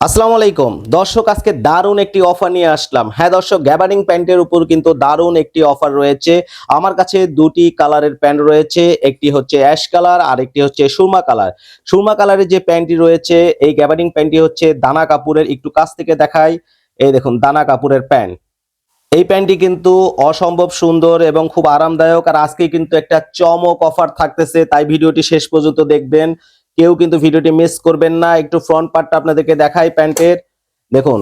আসসালামু আলাইকুম। দর্শক, আজকে দারুণ একটি অফার নিয়ে আসলাম। হ্যাঁ দর্শক গ্যাবারিং প্যান্টের উপর কিন্তু দারুণ একটি অফার রয়েছে। আমার কাছে দুটি কালারের প্যান্ট রয়েছে। একটি হচ্ছে অ্যাশ কালার আর একটি হচ্ছে সুরমা কালার সুরমা কালারের যে প্যান্টটি রয়েছে, এই গ্যাবারিং প্যান্টটি হচ্ছে দানা কাপুরের। একটু কাছ থেকে দেখাই। এই দেখুন, দানা কাপুরের প্যান্ট এই প্যান্টটি কিন্তু অসম্ভব সুন্দর এবং খুব আরামদায়ক। আর আজকে কিন্তু একটা চমক অফার থাকতেছে। তাই ভিডিওটি শেষ পর্যন্ত দেখবেন। কেউ কিন্তু ভিডিওটি মিস করবেন না। একটু ফ্রন্ট পার্টটা আপনাদেরকে দেখাই প্যান্টের। দেখুন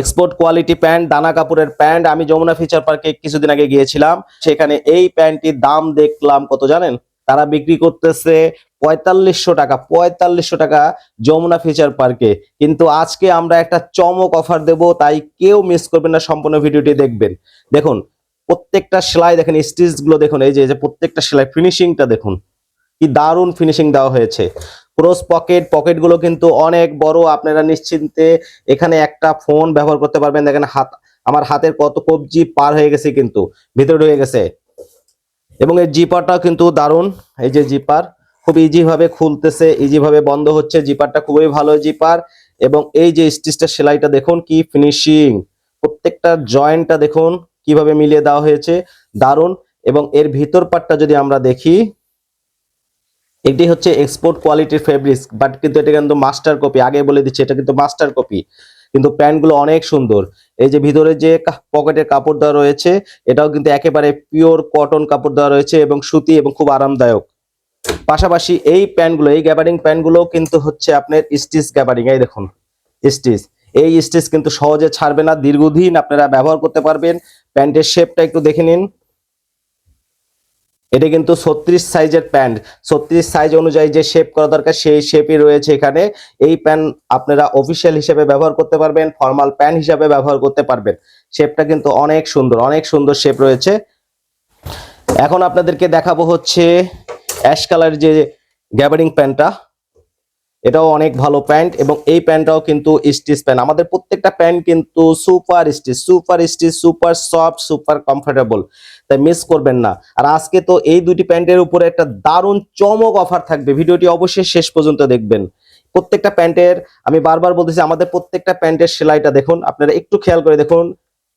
এক্সপোর্ট কোয়ালিটি প্যান্ট দানা কাপড়ের প্যান্ট আমি যমুনা ফিচার পার্কে কিছুদিন আগে গিয়েছিলাম। সেখানে এই প্যান্টটির দাম দেখলাম কত জানেন? তারা বিক্রি করতেছে পঁয়তাল্লিশশো টাকা পঁয়তাল্লিশশো টাকা যমুনা ফিচার পার্কে কিন্তু আজকে আমরা একটা চমক অফার দেব, তাই কেউ মিস করবেন না, সম্পূর্ণ ভিডিওটি দেখবেন। দেখুন, প্রত্যেকটা সেলাই দেখেন স্টিচগুলো দেখুন, এই যে প্রত্যেকটা সেলাই ফিনিশিংটা দেখুন। কি দারুণ ফিনিশিং দেওয়া হয়েছে। ক্রস পকেট পকেটগুলো কিন্তু অনেক বড়, আপনারা নিশ্চিন্তে এখানে একটা ফোন ব্যবহার করতে পারবেন। দেখেন হাত, আমার হাতের কত কবজি পার হয়ে গেছে কিন্তু, ভিতরে ঢুকে গেছে। এবং এই জিপারটাও কিন্তু দারুণ, এই যে জিপার খুব ইজি ভাবে খুলতেছে ইজি ভাবে বন্ধ হচ্ছে। জিপারটা খুবই ভালো জিপার এবং এই যে স্টিচটা সেলাইটা দেখুন কি ফিনিশিং প্রত্যেকটা জয়েন্টটা দেখুন কীভাবে মিলিয়ে দেওয়া হয়েছে, দারুণ। এবং এর ভিতর পাটটা যদি আমরা দেখি এটি হচ্ছে এক্সপোর্ট কোয়ালিটির ফেব্রিক্স বাট কিন্তু এটা কিন্তু মাস্টার কপি আগে বলে দিচ্ছি, এটা কিন্তু মাস্টার কপি কিন্তু প্যান্টগুলো অনেক সুন্দর। এই যে ভিতরে যে পকেটের কাপড় দেওয়া রয়েছে, এটাও কিন্তু একেবারে পিওর কটন কাপড় দেওয়া রয়েছে এবং সুতি এবং খুব আরামদায়ক। পাশাপাশি এই প্যান্টগুলো, এই গ্যাবারিং প্যান্টগুলো কিন্তু হচ্ছে আপনার স্টিচ গ্যাবারিং এই দেখুন স্টিচ এই স্টিচ কিন্তু সহজে ছাড়বে না, দীর্ঘদিন আপনারা ব্যবহার করতে পারবেন। প্যান্টের শেপটা একটু দেখে নিন। এটা কিন্তু ছত্রিশ সাইজের প্যান্ট। ছত্রিশ সাইজ অনুযায়ী যে শেপ করা দরকার, সেই শেপই রয়েছে এখানে। এই প্যান্ট আপনারা অফিসিয়াল হিসেবে ব্যবহার করতে পারবেন ফর্মাল প্যান্ট হিসাবে ব্যবহার করতে পারবেন। শেপটা কিন্তু অনেক সুন্দর অনেক সুন্দর শেপ রয়েছে। এখন আপনাদেরকে দেখাবো হচ্ছে অ্যাশ কালার যে গ্যাবারিং প্যান্টটা। এটাও অনেক ভালো প্যান্ট এবং এই প্যান্টটাও কিন্তু স্টিচ প্যান্ট। আমাদের প্রত্যেকটা প্যান্ট কিন্তু super stitch super stitch, super soft, super comfortable. তাই মিস করবেন না। আর আজকে তো এই দুটি প্যান্টের উপরে একটা দারুণ চমক অফার থাকবে। ভিডিওটি অবশ্যই শেষ পর্যন্ত দেখবেন। প্রত্যেকটা প্যান্টের, আমি বারবার বলতেছি, আমাদের প্রত্যেকটা প্যান্টের সেলাইটা দেখুন। আপনারা একটু খেয়াল করে দেখুন,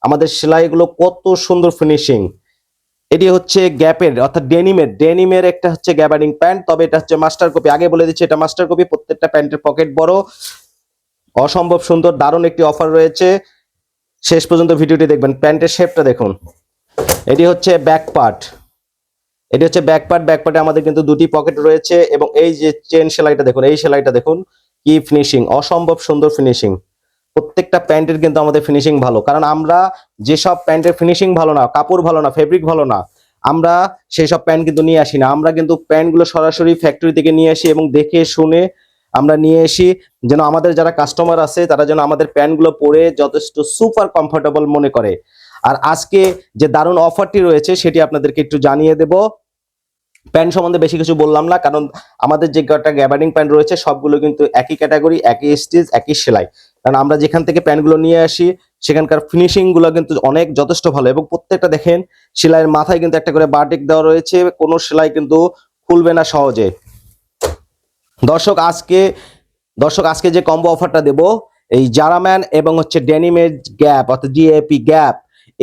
আমাদের সেলাইগুলো কত সুন্দর ফিনিশিং এটি হচ্ছে গ্যাপের, অর্থাৎ ডেনিমের ডেনিমের একটা হচ্ছে গ্যাবারিং প্যান্ট, তবে এটা হচ্ছে মাস্টার কপি। আগে বলে দিচ্ছি, এটা মাস্টার কপি, প্রত্যেকটা প্যান্টের পকেট বড়। অসম্ভব সুন্দর, দারুণ একটি অফার রয়েছে। শেষ পর্যন্ত ভিডিওটি দেখবেন, প্যান্টের শেপটা দেখুন। এটি হচ্ছে ব্যাক পার্ট। এটি হচ্ছে ব্যাক পার্ট, ব্যাক পার্টে আমাদের কিন্তু দুটি পকেট রয়েছে, এবং এই যে চেন সেলাইটা দেখুন, এই সেলাইটা দেখুন, কি ফিনিশিং অসম্ভব সুন্দর ফিনিশিং প্রত্যেকটা প্যান্টের কিন্তু আমাদের ফিনিশিং ভালো। কারণ আমরা যেসব প্যান্টের ফিনিশিং ভালো না, কাপড় ভালো না ফেব্রিক ভালো না, আমরা সেই সব প্যান্ট কিন্তু নিয়ে আসি না। আমরা কিন্তু প্যান্টগুলো সরাসরি ফ্যাক্টরি থেকে নিয়ে আসি এবং দেখে, শুনে আমরা নিয়ে আসি যেন আমাদের যারা কাস্টমার আছে, তারা যেন আমাদের প্যান্টগুলো পরে যথেষ্ট সুপার কমফোর্টেবল মনে করে। আর আজকে যে দারুণ অফারটি রয়েছে, সেটি আপনাদেরকে একটু জানিয়ে দেব। প্যান্ট সম্বন্ধে বেশি কিছু বললাম না, কারণ আমাদের যে কটা গ্যাবারিং প্যান্ট রয়েছে, সবগুলো কিন্তু একই ক্যাটাগরি একই স্টিচ একই সেলাই। কারণ আমরা যেখান থেকে প্যান্টগুলো নিয়ে আসি, সেখানকার ফিনিশিংগুলো কিন্তু অনেক যথেষ্ট ভালো। এবং প্রত্যেকটা দেখেন, সেলাইয়ের মাথায় কিন্তু একটা করে বাটিক দেওয়া রয়েছে, কোনো সেলাই কিন্তু খুলবে না সহজে। দর্শক, আজকে দর্শক, আজকে যে কম্বো অফারটা দেব, এই জারাম্যান এবং হচ্ছে ডেনিমের গ্যাপ অর্থাৎ জিএপি গ্যাপ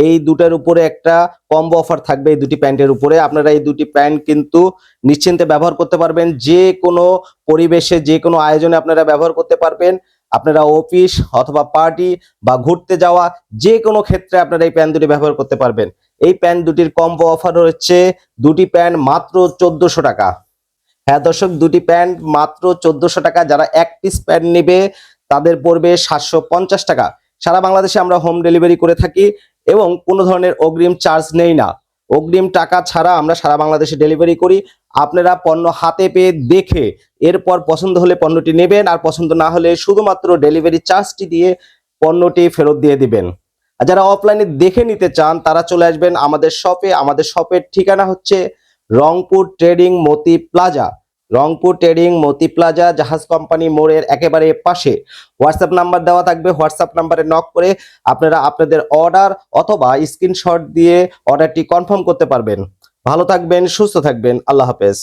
এই দুটার উপরে একটা কম্বো অফার থাকবে, এই দুটি প্যান্টের উপরে। আপনারা এই দুটি প্যান্ট কিন্তু নিশ্চিন্তে ব্যবহার করতে পারবেন। যে কোনো পরিবেশে, যে কোনো আয়োজনে আপনারা ব্যবহার করতে পারবেন। আপনারা অফিস অথবা পার্টি বা ঘুরতে যাওয়া যে কোনো ক্ষেত্রে আপনারা এই প্যান্ট দুটি ব্যবহার করতে পারবেন। এই প্যান্ট দুটির কম্বো অফার হচ্ছে দুটি প্যান্ট মাত্র চোদ্দশো টাকা। হ্যাঁ দর্শক, দুটি প্যান্ট মাত্র চোদ্দশো টাকা। যারা এক পিস প্যান্ট নেবে, তাদের পড়বে সাতশো পঞ্চাশ টাকা। সারা বাংলাদেশে আমরা হোম ডেলিভারি করে থাকি। এবং কোনো ধরনের অগ্রিম চার্জ নেই না। অগ্রিম টাকা ছাড়া আমরা সারা বাংলাদেশে ডেলিভারি করি। আপনারা পণ্য হাতে পেয়ে দেখে এরপর পছন্দ হলে পণ্যটি নেবেন আর পছন্দ না হলে শুধুমাত্র ডেলিভারি চার্জটি দিয়ে পণ্যটি ফেরত দিয়ে দিবেন। আর যারা অফলাইনে দেখে নিতে চান, তারা চলে আসবেন আমাদের শপে আমাদের শপের ঠিকানা হচ্ছে Rangpur trading Moti plaza Rangpur trading, Moti plaza, Jahaj company, মোড়ের একেবারে পাশে। হোয়াটসঅ্যাপ নাম্বার দেওয়া থাকবে। হোয়াটসঅ্যাপ নাম্বারে নক করে আপনারা আপনাদের অর্ডার অথবা স্ক্রিনশট দিয়ে অর্ডারটি কনফার্ম করতে পারবেন। ভালো থাকবেন, সুস্থ থাকবেন। আল্লাহ হাফেজ।